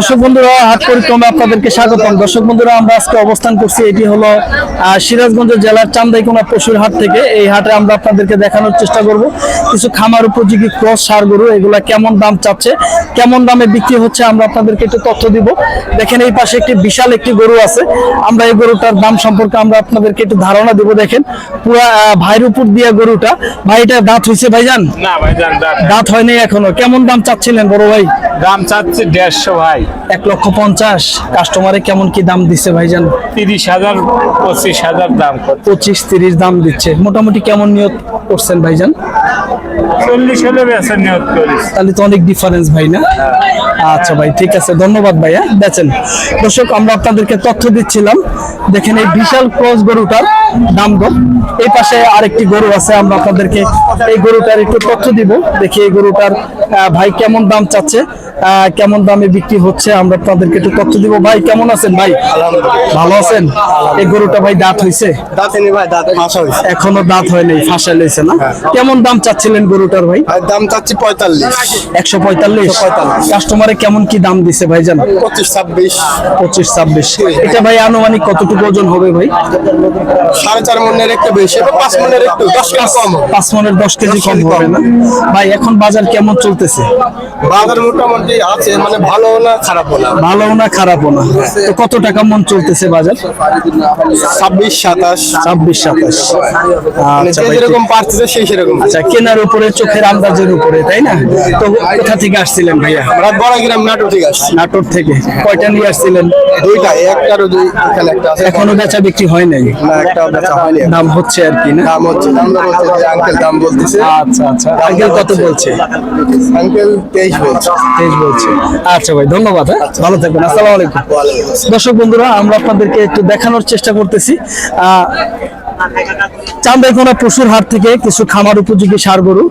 দর্শক বন্ধুরা হাট পরিক্রমে আপনাদেরকে স্বাগতম। দর্শক বন্ধুরা আমরা আজকে অবস্থান করছি এটি হলো সিরাজগঞ্জ জেলার চান্দাইকোনা পশুর হাট থেকে। এই হাটে আমরা আপনাদেরকে দেখানোর চেষ্টা করব। কিছু খামার উপযোগী ক্রস সার গরু এগুলা কেমন দাম চাচ্ছে কেমন দামে বিক্রি হচ্ছে আমরা আপনাদেরকে একটু তথ্য দিব। দেখেন এই পাশে একটি বিশাল একটি গরু আছে। আমরা এই গরুটার দাম সম্পর্কে আমরা আপনাদেরকে একটু ধারণা দিব। দেখেন পুরা ভাইয়ের উপর দিয়া গরুটা। ভাই এটা দাঁত হয়েছে ভাইজান? দাঁত হয়নি এখনও। কেমন দাম চাচ্ছিলেন বড় ভাই? দাম চাচ্ছে দেড়শো ভাই। এক লক্ষ পঞ্চাশ। কাস্টমারে কেমন কি দাম দিচ্ছে ভাইজান? তিরিশ হাজার পঁচিশ হাজার দাম পঁচিশ তিরিশ দাম দিচ্ছে। মোটামুটি কেমন নিয়ত করছেন ভাইজান? চল্লিশ হলে বেচা নিয়ত করিস তাহলে তো অনেক ডিফারেন্স ভাই না? আচ্ছা ভাই ঠিক আছে ধন্যবাদ ভাইয়া। বেচেন। দর্শক আমরা আপনাদেরকে তথ্য দিচ্ছিলাম। দেখেন এই বিশাল ক্রস গরুটার দাম দর এই পাশে আরেকটি গরু আছে আমরা আপনাদেরকে এই গরুটার একটু তথ্য দিব। দেখি এই গরুটার ভাই কেমন দাম চাচ্ছে। কেমন দামে বিক্রি হচ্ছে? আমরা আপনাদেরকে একটু তথ্য দিব। ভাই কেমন আছেন? ভাই ভালো আছেন? এই গরুটা ভাই দাঁত ভাই হয়েছে এখনও দাঁত হয় নাই ফাঁসা লইছে না? কেমন দাম চাচ্ছিলেন গরুটার ভাই? দাম চাচ্ছি পঁয়তাল্লিশ। একশো পঁয়তাল্লিশ? কাস্টমারে কেমন কি দাম দিছে ভাইজান পঁচিশ ছাব্বিশ। পঁচিশ ছাব্বিশ। এটা ভাই আনুমানিক কতটুকু ওজন হবে ভাই? সাড়ে চার মনের একটু বেশি পাঁচ মনের একটু দশ কেজি কম পাঁচ মনের দশ কেজি কম হবে না? ভাই এখন বাজার কেমন চলতেছে? বাজার মোটামুটি আছে মানে ভালো না খারাপ না। ভালো না খারাপও না। তো কত টাকা মন চলতেছে বাজার? ছাব্বিশ সাতাশ। ছাব্বিশ সাতাশ। মানে আচ্ছা যেরকম সেই সেরকম। আচ্ছা কেনার উপরে চোখের আন্দাজের উপরে তাই না? তো কোথা থেকে আসছিলেন ভাইয়া? আমরা বড় গ্রাম নাটক ঠিক আছে নাটোর থেকে। কয়টা নিয়ে আসছিলেন? দুইটা একটার দুই এখানে একটা আছে। এখনও বেচা বিক্রি হয় নাই? না একটা বেচা হয়নি দাম হচ্ছে আর কি না? দাম হচ্ছে দাম বলছে আঙ্কেল দাম বলতেছে। আচ্ছা আচ্ছা। আঙ্কেল কত বলছে? আঙ্কেল তেইশ বলছে। তেইশ বলছে আচ্ছা ভাই ধন্যবাদ হ্যাঁ। ভালো থাকবেন। আসসালামু আলাইকুম। দর্শক বন্ধুরা আমরা আপনাদেরকে একটু দেখানোর চেষ্টা করতেছি। চান্দাইকোনা পশুর হাট থেকে কিছু খামার উপযোগী সার গরু।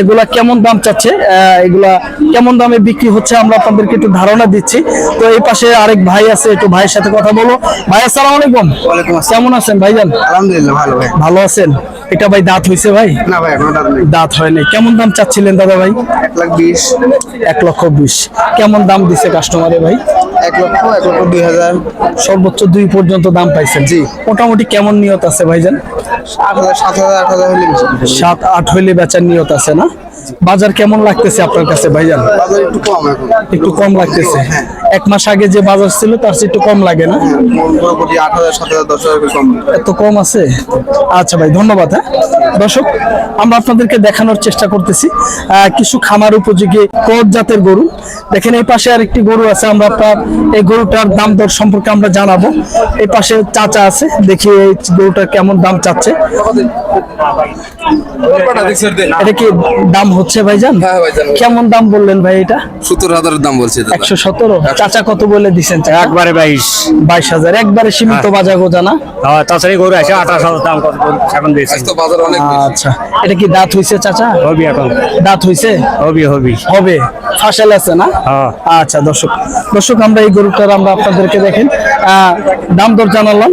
এগুলা কেমন দাম চাচ্ছে? আহ, এগুলা কেমন দামে বিক্রি হচ্ছে? আমরা আপনাদেরকে একটু ধারণা দিচ্ছি। তো এই পাশে আরেক ভাই আছে একটু ভাইয়ের সাথে কথা বলো ভাই আসসালামু আলাইকুম। কেমন আছেন ভাইজান? আলহামদুলিল্লাহ ভালো ভাই। ভালো আছেন? এটা ভাই দাঁত হয়েছে ভাই? না ভাই এখনও দাঁত নেই। দাঁত হয়নি। কেমন দাম চাচ্ছিলেন দাদা ভাই? এক লাখ বিশ। এক লক্ষ বিশ। কেমন দাম দিছে কাস্টমারে ভাই? এক লক্ষ এক লক্ষ দুই হাজার। সর্বোচ্চ দুই পর্যন্ত দাম পাইছেন। জি। মোটামুটি কেমন নিয়ত আছে ভাইজান? আট হাজার সাত হাজার আট হাজার হলে সাত আট হইলে বেচার নিয়ত আছে না? বাজার কেমন লাগতেছে আপনার কাছে ভাইজান? বাজার একটু কম এখন। একটু কম লাগতেছে। এক মাস আগে যে বাজার ছিল তার চেয়ে একটু কম লাগে না? মোটামুটি আট হাজার সাত হাজার দশ হাজার কম। এত কম আছে? আচ্ছা ভাই ধন্যবাদ হ্যাঁ। দর্শক আমরা আপনাদেরকে দেখানোর চেষ্টা করতেছি। কিছু খামার উপযোগী ক্রস জাতের গরু। দেখেন এই পাশে আরেকটি গরু আছে আমরা আপনার এই গরুটার দাম দর সম্পর্কে আমরা জানাব। এই পাশে চাচা আছে দেখি এই গরুটার কেমন দাম চাচ্ছে। এটা কি দাম হচ্ছে ভাইজান? হ্যাঁ কেমন দাম বললেন ভাই এটা? সত্তর হাজারের দাম বলছে একশো সতেরো। চাচা কত বলে দিচ্ছেন একবারে বাইশ। বাইশ হাজার। একবারে সীমিত বাজার গোজা না? তাছাড়া গরু আছে আঠাশ হাজার দাম কত এখন দিয়েছি। আচ্ছা। এটা কি দাঁত হইছে চাচা? হবি এখন। দাঁত হইছে? হবি হবি। হবে। ফাঁসেল আছে না? হ্যাঁ। আচ্ছা দর্শক। দর্শক আমরা এই গরুটার আমরা আপনাদেরকে দেখেন আহ, দাম দর জানালাম।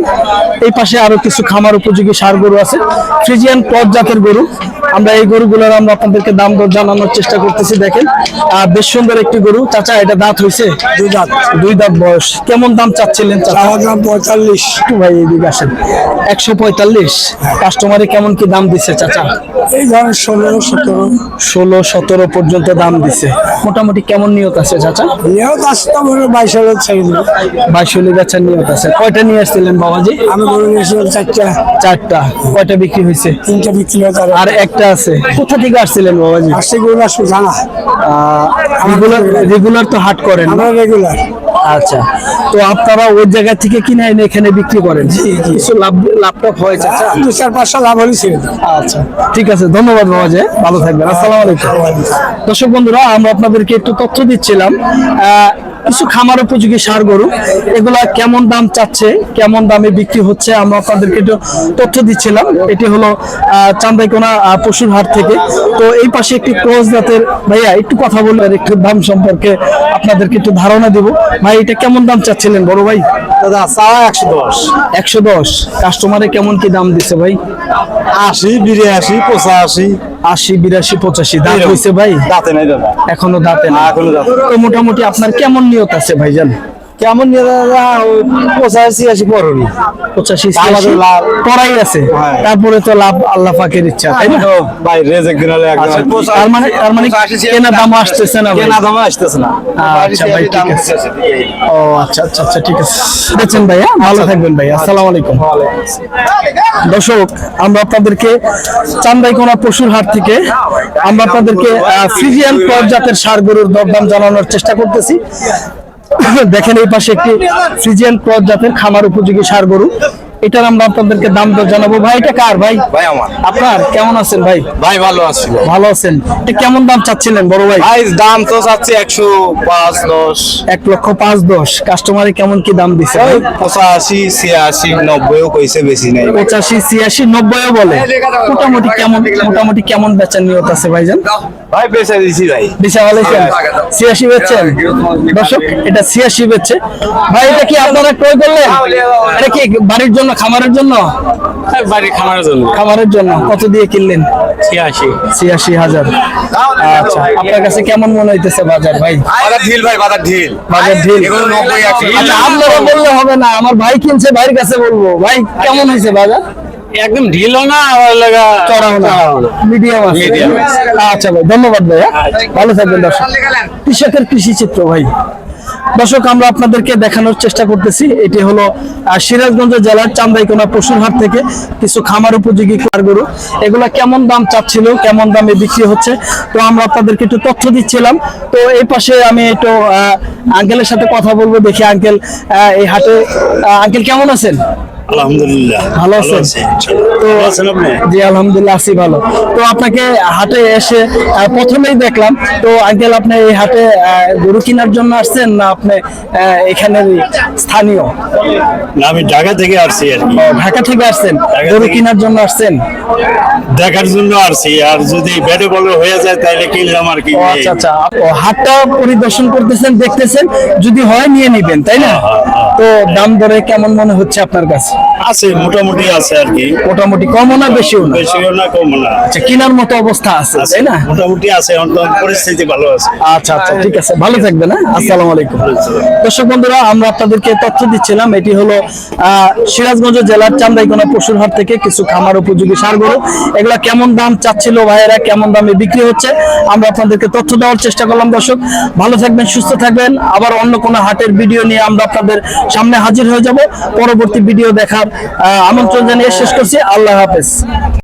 এই পাশে আরও কিছু খামার উপযোগী সার গরু আছে। ফ্রিজিয়ান ক্রস জাতের গরু। আমরা এই গরুগুলোর আমরা আপনাদেরকে দাম দর জানানোর চেষ্টা করতেছি দেখেন। বেশ সুন্দর একটি গরু। চাচা এটা দাঁত হইছে? দুই দাঁত। দুই দাঁত বয়স। কেমন দাম চাচ্ছিলেন চাচা? পঁয়তাল্লিশ। একটু ভাই এদিকে আসেন। একশো পঁয়তাল্লিশ। কাস্টমারে কেমন কি দাম দিচ্ছে চাচা? এই ধরেন ষোলো সতেরো। ষোলো সতেরো পর্যন্ত দাম দিছে। মোটামুটি কেমন নিয়ত আছে চাচা? নিয়েও আসতে বাইশ হাজার ছেড়ে দেবো বাইশ হলে বেচার নিয়ত আছে। কয়টা নিয়ে আসছিলেন বাবাজি? আমি গরু চারটা। চারটা। কয়টা বিক্রি হয়েছে? তিনটা বিক্রি হয়ে আর একটা আছে। কোথা থেকে আসছিলেন বাবাজি? আসছে গরু আসবে জানা। রেগুলার রেগুলার তো হাট করেন? আমরা রেগুলার আচ্ছা। তো আপনারা ওই জায়গা থেকে কিনে এনে এখানে বিক্রি করেন? কিছু লাভ লাভটা হয় চাচা? দু চার লাভ আচ্ছা। ঠিক আছে ধন্যবাদ বাবাজি। ভালো থাকবেন। আসসালামু আলাইকুম। দর্শক বন্ধুরা আমরা আপনাদেরকে একটু তথ্য দিচ্ছিলাম। আহ, কিছু খামার উপযোগী সার গরু এগুলা কেমন দাম চাচ্ছে কেমন দামে বিক্রি হচ্ছে আমরা আপনাদেরকে একটু তথ্য দিচ্ছিলাম। এটি হলো চান্দাইকোনা পশুর হাট থেকে। তো এই পাশে একটি ক্রস জাতের ভাইয়া একটু কথা বলবেন একটু দাম সম্পর্কে আপনাদেরকে একটু ধারণা দিব। ভাই এটা কেমন দাম চাচ্ছিলেন বড় ভাই? দাদা চাওয়া একশো দশ। একশো দশ। কাস্টমারে কেমন কি দাম দিচ্ছে ভাই? আশি বিরাশি পঁচাশি। আশি বিরাশি পঁচাশি। দাঁত হয়েছে ভাই? দাঁতে নাই দাদা। এখনও দাঁতে না এখনও দাঁত মোটামুটি আপনার কেমন নিয়ত আছে ভাইজান? কেমন পঁচাশি আশি পড়ুনি। পঁচাশি। পড়াই আছে। হ্যাঁ। তারপরে তো লাভ আল্লাহ পাকের ইচ্ছা তাই না? ভাই রেজেক দিন তার মানে তার মানে কেনা দাম আসতেছে না ভাই। কেনা দামে আসতেছে না। আচ্ছা ভাই ঠিক আছে। ও আচ্ছা আচ্ছা আচ্ছা ঠিক আছে। দেখছেন ভাইয়া ভালো থাকবেন ভাই আসসালামু আলাইকুম। দর্শক আমরা আপনাদেরকে চান্দাইকোনা পশুর হাট থেকে আমরা আপনাদেরকে ফ্রিজিয়ান ক্রস জাতের সার গরুর দরদাম জানানোর চেষ্টা করতেছি। দেখেন এই পাশে একটি ফ্রিজিয়ান ক্রস জাতের খামার উপযোগী সার গরু। এটার আমরা আপনাদেরকে দাম দর জানাব। ভাই এটা কার ভাই? ভাই আমার। আপনার? কেমন আছেন ভাই? ভাই ভালো আছি। ভালো আছেন। এটা কেমন দাম চাচ্ছিলেন বড় ভাই? ভাই দাম তো চাচ্ছে একশো পাঁচ দশ। এক লক্ষ পাঁচ দশ। কাস্টমারে কেমন কি দাম দিছে পঁচাশি ছিয়াশি নব্বইও কইছে বেশি নাই। পঁচাশি ছিয়াশি নব্বইও বলে। মোটামুটি কেমন মোটামুটি কেমন বেচার নিয়ত আছে ভাইজান? ভাই বেচে দিছি ভাই। দিশা বলেছেন ছিয়াশি বেচছেন? দর্শক এটা ছিয়াশি বেচছে। ভাই এটা কি আপনারা ক্রয় করলেন? এটা কি বাড়ির জন্য খামারের জন্য? বাড়ি খামারের জন্য। খামারের জন্য। কত দিয়ে কিনলেন? ছিয়াশি। ছিয়াশি হাজার। আচ্ছা আপনার কাছে কেমন মনে হইতেছে বাজার ভাই? বাজার ঢিল ভাই বাজার ঢিল। বাজার ঢিল। আচ্ছা আপনারা বললে হবে না আমার ভাই কিনছে ভাইয়ের কাছে বলব। ভাই কেমন হয়েছে বাজার? একদম ঢিলও না আবার লাগা চড়াও না। মিডিয়াম আছে। আচ্ছা ভাই ধন্যবাদ ভাই হ্যাঁ? ভালো থাকবেন দর্শক। কৃষকের কৃষি চিত্র ভাই। দর্শক, আমরা আপনাদেরকে দেখানোর চেষ্টা করতেছি। এটি হলো সিরাজগঞ্জ জেলার চান্দাইকোনা পশুর হাট থেকে কিছু খামার উপযোগী গরু। এগুলা কেমন দাম চাচ্ছিল, কেমন দামে বিক্রি হচ্ছে, তো আমরা আপনাদেরকে একটু তথ্য দিচ্ছিলাম। তো এই পাশে আমি একটু আঙ্কেলের সাথে কথা বলব, দেখি আঙ্কেল এই হাটে আঙ্কেল কেমন আছেন? আলহামদুলিল্লাহ। ভালো আছেন? তো আছেন আপনি? জি আলহামদুলিল্লাহ আছি ভালো। তো আপনাকে হাটে এসে প্রথমেই দেখলাম তো আঙ্কেল আপনি এই হাটে গরু কেনার জন্য আসছেন না আপনি স্থানীয়? না আমি ঢাকা থেকে আসছি আর ঢাকা থেকে আসছেন। গরু। কেনার জন্য আসছেন? দেখার জন্য আসছি। আর যদি ব্যাটে বলে হয়ে যায় তাহলে কিনলাম আর কি। আচ্ছা আচ্ছা। হাটটা পরিদর্শন করতেছেন দেখতেছেন যদি হয় নিয়ে নিবেন তাই না? তো দাম দরে কেমন মনে হচ্ছে আপনার কাছে? আছে মোটামুটি আছে আর কি। মোটামুটি কমও না বেশিও না? বেশিও না কম না। আচ্ছা কেনার মতো অবস্থা আছে তাই না? মোটামুটি আছে এখন তো পরিস্থিতি ভালো আছে। আচ্ছা আচ্ছা ঠিক আছে। ভালো থাকবেন হ্যাঁ? আসসালামু আলাইকুম। দর্শক বন্ধুরা আমরা আপনাদেরকে তথ্য দিচ্ছিলাম। এটি হলো আহ, সিরাজগঞ্জ জেলার চান্দাইকোনা পশুর হাট থেকে কিছু খামার উপযোগী সার গরু। এগুলা কেমন দাম চাচ্ছিল ভাইয়েরা, কেমন দামে বিক্রি হচ্ছে, আমরা আপনাদেরকে তথ্য দেওয়ার চেষ্টা করলাম, দর্শক। ভালো থাকবেন, সুস্থ থাকবেন। আবার অন্য কোনো হাটের ভিডিও নিয়ে আমরা আপনাদের সামনে হাজির হয়ে যাব। পরবর্তী ভিডিও দেখার আমন্ত্রণ জানিয়ে শেষ করছি। আল্লাহ হাফেজ।